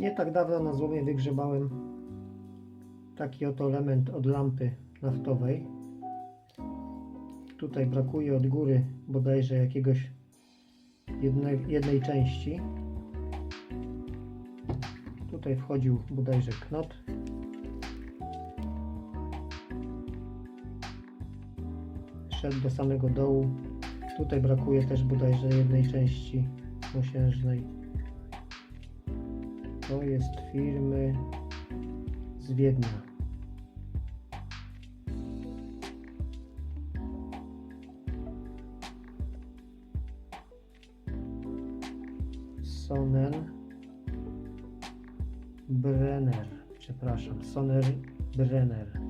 Nie tak dawno na złomie wygrzebałem taki oto element od lampy naftowej. Tutaj brakuje od góry bodajże jakiegoś jednej, jednej części. Tutaj wchodził bodajże knot. Szedł do samego dołu. Tutaj brakuje też bodajże jednej części mosiężnej. To jest firmy z Wiednia. Sonen Brenner. Przepraszam, Soner Brenner.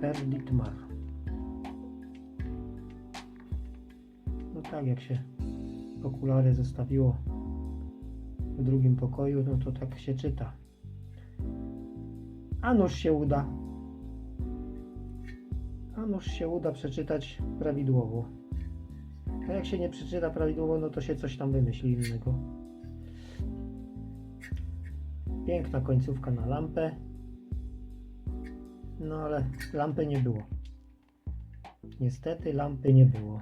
Per. No tak, jak się okulary zostawiło w drugim pokoju, no to tak się czyta. A nuż się uda. A nuż się uda przeczytać prawidłowo. A jak się nie przeczyta prawidłowo, no to się coś tam wymyśli innego. Piękna końcówka na lampę. No ale lampy nie było. Niestety lampy nie było.